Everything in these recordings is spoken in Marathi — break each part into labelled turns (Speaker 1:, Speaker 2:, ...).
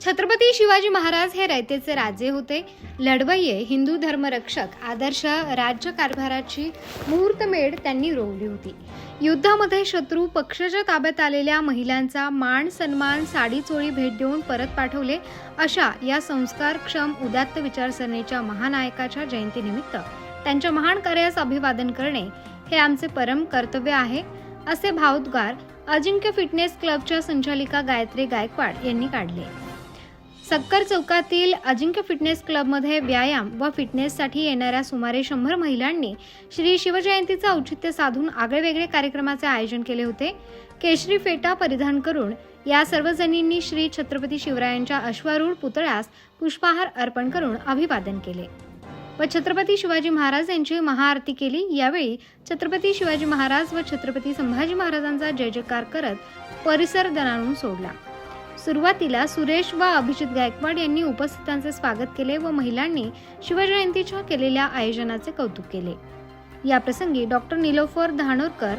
Speaker 1: छत्रपती शिवाजी महाराज हे रयतेचे राजे होते. लढवय्ये हिंदू धर्मरक्षक आदर्श राज्यकारभाराची मुहूर्तमेढ त्यांनी रोवली होती. युद्धामध्ये शत्रू पक्षाच्या ताब्यात आलेल्या महिलांचा मान सन्मान साडीचोळी भेट देऊन परत पाठवले अशा या संस्कारक्षम उदात्त विचारसरणीच्या महानायकाच्या जयंतीनिमित्त. त्यांच्या महान कार्यास अभिवादन करणे हे आमचे परम कर्तव्य आहे असे भावोद्गार अजिंक्य फिटनेस क्लबच्या संचालिका गायत्री गायकवाड यांनी काढले. सक्कर चौकातील अजिंक्य फिटनेस क्लबमध्ये व्यायाम व फिटनेससाठी येणाऱ्या सुमारे शंभर महिलांनी श्री शिवजयंतीचं औचित्य साधून आगळेवेगळे कार्यक्रमाचे आयोजन केले होते. केशरी फेटा परिधान करून या सर्वजणींनी श्री छत्रपती शिवरायांच्या अश्वारूढ पुतळ्यास पुष्पहार अर्पण करून अभिवादन केले. व छत्रपती शिवाजी महाराज यांची महाआरती केली. यावेळी छत्रपती शिवाजी महाराज व छत्रपती संभाजी महाराजांचा जय जयकार करत परिसर दणाणून सोडला. सुरुवातीला सुरेश व अभिजित गायकवाड यांनी उपस्थितांचे स्वागत केले व महिलांनी शिवजयंतीच्या केलेल्या आयोजनाचे कौतुक केले. या प्रसंगी doctor Nilofar Dhanorkar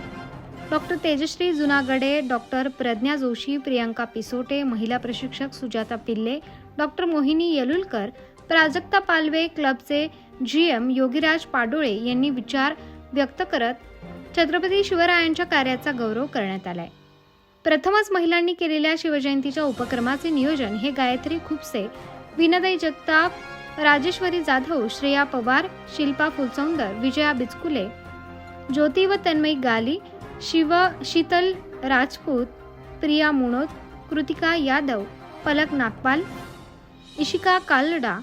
Speaker 1: doctor Tejashree Junagade doctor Pradnya Joshi Priyanka Pisote महिला प्रशिक्षक सुजाता पिल्ले डॉक्टर मोहिनी येलुलकर प्राजक्ता पालवे क्लबचे जी एम योगीराज पाडोळे यांनी विचार व्यक्त करत छत्रपती शिवरायांच्या कार्याचा गौरव करण्यात आलाय. प्रथमच महिलांनी केलेल्या शिवजयंतीच्या उपक्रमाचे नियोजन हे गायत्री खुपसे विनदई जगताप राजेश्वरी जाधव श्रेया पवार शिल्पा फुलसौंदर विजया बिचकुले ज्योती व तन्मयी गाली शिव शीतल राजपूत प्रिया मुणोद कृतिका यादव पलक नागपाल इशिका कालडा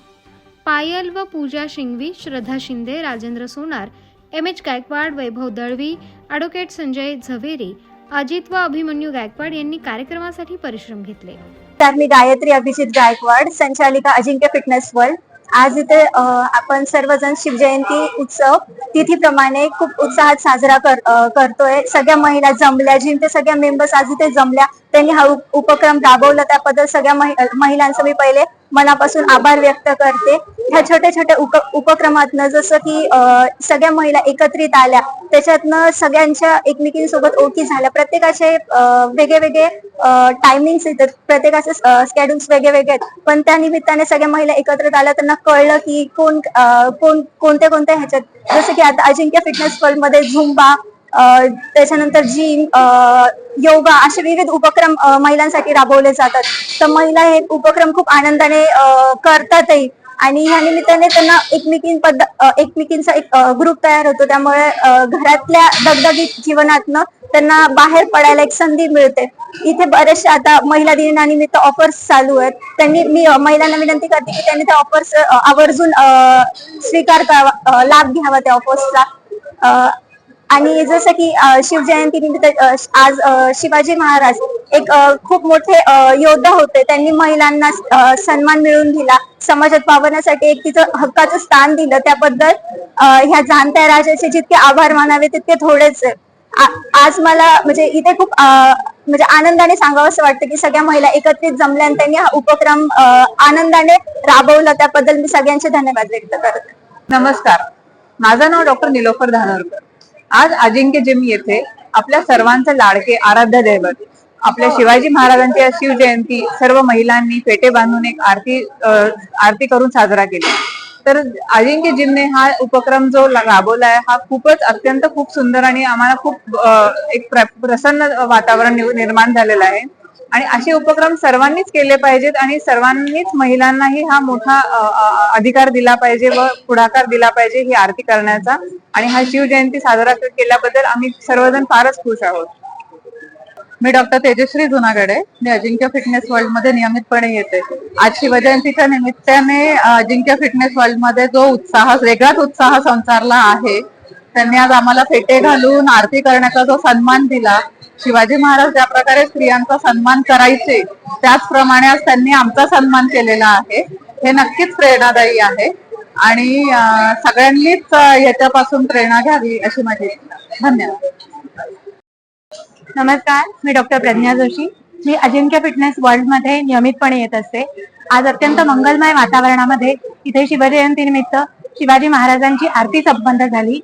Speaker 1: पायल व Pooja Shingvi Shraddha Shinde Rajendra Sonar M H Gaikwad Vaibhav Dalvi advocate Sanjay Zaveri Ajit व अभिमन्यू गायकवाड यांनी कार्यक्रमासाठी परिश्रम घेतले.
Speaker 2: तर मी गायत्री अभिजित गायकवाड संचालिका अजिंक्य फिटनेस वर्ल्ड. आज इथे आपण सर्वजण शिवजयंती उत्सव तिथीप्रमाणे खूप उत्साहात साजरा कर, अ, करतोय. सगळ्या महिला जमल्या जिंकते सगळ्या मेंबर्स आज इथे जमल्या त्यांनी हा उप- उपक्रम राबवला. त्याबद्दल सगळ्या महि- महिलांचं मी पहिले मनापासून आभार व्यक्त करते. ह्या छोट्या छोट्या उप उपक्रमातनं जसं की सगळ्या महिला एकत्रित आल्या त्याच्यातनं सगळ्यांच्या एकमेकींसोबत ओळखी झाल्या. प्रत्येकाचे वेगळे वेगळे टायमिंग्स येतात. प्रत्येकाचे स्केड्युल्स वेगळे वेगळे आहेत. पण त्या निमित्ताने सगळ्या महिला एकत्रित आल्या त्यांना कळलं की कोण कोण कोणत्या कोणत्या ह्याच्यात जसं की आता अजिंक्य फिटनेस वर्ल्डमध्ये झुंबा त्याच्यानंतर जिम योगा असे विविध उपक्रम महिलांसाठी राबवले जातात. तर महिला हे उपक्रम खूप आनंदाने करतातही. आणि ह्या निमित्ताने त्यांना एकमेकींपद्ध अ, एकमेकींचा एक ग्रुप तयार होतो. त्यामुळे घरातल्या दगदगीत जीवनातनं त्यांना बाहेर पडायला एक संधी मिळते. इथे बरेचसे आता महिला दिनानिमित्त ऑफर्स चालू आहेत. त्यांनी मी महिलांना विनंती करते की त्यांनी त्या ऑफर्स आवर्जून स्वीकार करावा लाभ घ्यावा त्या ऑफर्सचा आणि जसं की शिवजयंती निमित्त आज शिवाजी महाराज एक खूप मोठे योद्धा होते. त्यांनी महिलांना सन्मान मिळवून दिला. समाजात पावण्यासाठी एक तिचं हक्काचं स्थान दिलं. त्याबद्दल ह्या जाणत्या राजाचे जितके आभार मानावे तितके थोडेच आज मला म्हणजे इथे खूप म्हणजे आनंदाने सांगावं असं वाटतं की सगळ्या महिला एकत्रित जमल्या आणि त्यांनी हा उपक्रम आनंदाने राबवला. त्याबद्दल मी सगळ्यांचे धन्यवाद व्यक्त करते.
Speaker 3: नमस्कार. माझं नाव डॉक्टर निलोफर धानोरकर. आज अजिंक्य जिम येथे आपल्या सर्वांचे लाडके आराध्य दैवत आपल्या शिवाजी महाराजांची शिवजयंती सर्व महिलांनी फेटे बांधून एक आरती आरती करून साजरा केली. तर अजिंक्य जिमने हा उपक्रम जो राबवला आहे हा खूपच अत्यंत खूप सुंदर आणि आम्हाला खूप एक प्रसन्न वातावरण निर्माण झालेलं आहे. आणि असे उपक्रम सर्वांनीच केले पाहिजेत आणि सर्वांनीच महिलांनाही हा मोठा अधिकार दिला पाहिजे व पुढाकार दिला पाहिजे ही आरती करण्याचा. आणि हा शिवजयंती साजरा केल्याबद्दल आम्ही सर्वजण फारच खुश आहोत. मी डॉक्टर तेजश्री जुनागडे मी अजिंक्य फिटनेस वर्ल्डमध्ये नियमितपणे येते. आज शिवजयंतीच्या निमित्ताने अजिंक्य फिटनेस वर्ल्डमध्ये जो उत्साह वेगळाच उत्साह संसारला आहे त्यांनी आज आम्हाला फेटे घालून आरती करण्याचा जो सन्मान दिला. शिवाजी महाराज ज्या प्रकारे स्त्रियांचा सन्मान करायचे त्याचप्रमाणे आज त्यांनी आमचा सन्मान केलेला आहे. हे नक्कीच प्रेरणादायी आहे. आणि सगळ्यांनीच याच्यापासून प्रेरणा घ्यावी अशी माझी धन्यवाद.
Speaker 2: नमस्कार मी डॉक्टर प्रज्ञा जोशी. मी अजिंक्य फिटनेस वर्ल्डमध्ये नियमितपणे येत असते. आज अत्यंत मंगलमय वातावरणामध्ये इथे शिवजयंती निमित्त शिवाजी महाराजांची आरती संबंध झाली.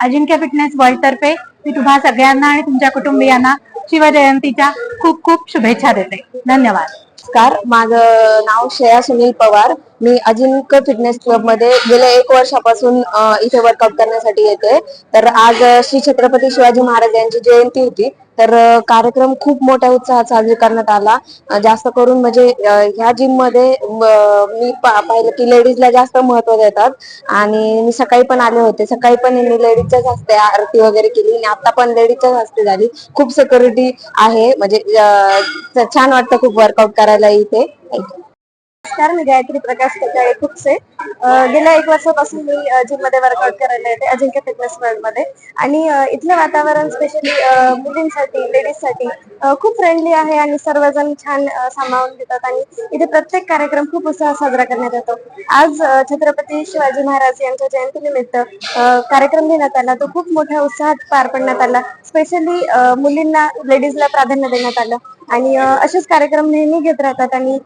Speaker 2: अजिंक्य फिटनेस वर्ल्ड तर्फे मी तुम्हा सगळ्यांना आणि तुमच्या कुटुंबियांना शिवजयंतीच्या खूप खूप शुभेच्छा देते. धन्यवाद.
Speaker 4: नमस्कार. माझं नाव श्रेया सुनील पवार. मी अजिंक्य फिटनेस क्लबमध्ये गेल्या एक वर्षापासून इथे वर्कआउट करण्यासाठी येते. तर आज श्री छत्रपती शिवाजी महाराज यांची जयंती होती. तर कार्यक्रम खूप मोठ्या उत्साहात साजरी करण्यात आला. जास्त करून म्हणजे ह्या जिममध्ये मी पाहिलं की लेडीजला जास्त महत्त्व देतात. आणि मी सकाळी पण आले होते. सकाळी पण मी लेडीजच्याच हस्ते आरती वगैरे केली आणि आता पण लेडीजच्याच हस्ते झाली. खूप सिक्युरिटी आहे. म्हणजे छान वाटतं खूप वर्कआउट करायला. इथे.
Speaker 5: नमस्कार मी गायत्री प्रकाश कटाळे खुपसे. गेल्या एक वर्षापासून मी जिममध्ये वर्कआउट करायला येते अजिंक्य फिटनेस वर्ल्डमध्ये. आणि इथलं वातावरण स्पेशली मुलींसाठी लेडीजसाठी खूप फ्रेंडली आहे आणि सर्वजण छान सामावून घेतात आणि इथे प्रत्येक कार्यक्रम खूप उत्साहात साजरा करण्यात येतो. आज छत्रपती शिवाजी महाराज यांच्या जयंतीनिमित्त कार्यक्रम घेण्यात आला. तो खूप मोठ्या उत्साहात पार पाडण्यात आला. स्पेशली मुलींना लेडीजला प्राधान्य देण्यात आलं. आणि असेच कार्यक्रम नेहमी घेत राहतात आणि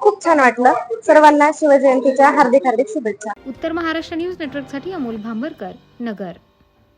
Speaker 5: खूप छान वाटलं. सर्वांना शिवजयंतीच्या हार्दिक हार्दिक शुभेच्छा.
Speaker 1: उत्तर महाराष्ट्र न्यूज नेटवर्कसाठी अमोल भांबरकर नगर.